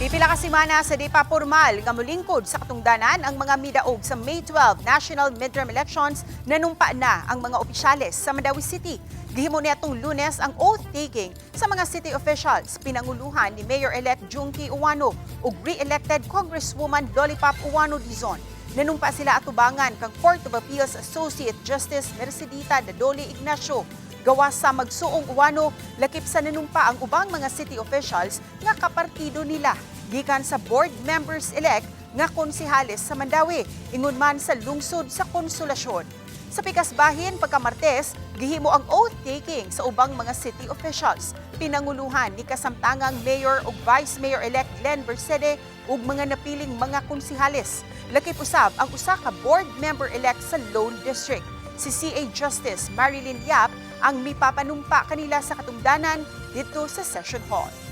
Pipila ka simana sa di pa formal nga mulingkod sa katungdanan ang mga midaog sa May 12 National Midterm Elections nanumpa na ang mga opisyales sa Mandawi City. Gihimo niatong lunes ang oath-taking sa mga city officials pinanguluhan ni Mayor-elect Junki Uwano ug re-elected Congresswoman Lollipop Uwano Dizon. Nanumpa sila atubangan kang Court of Appeals Associate Justice Mercedita Dadoli Ignacio gawas sa magsuong uwano, lakip sa nanumpa ang ubang mga city officials nga kapartido nila gikan sa board members elect nga konsihales sa Mandawi ingon man sa lungsod sa konsolasyon. Sa pikas bahin pagka Martes, gihimo ang oath taking sa ubang mga city officials. Pinanguluhan ni kasamtangang Mayor ug Vice Mayor elect Len Bersede ug mga napiling mga konsihales. Lakip usab ang usa ka board member elect sa Lone District si CA Justice Marilyn Yap ang mipapanumpa kanila sa katungdanan dito sa Session Hall.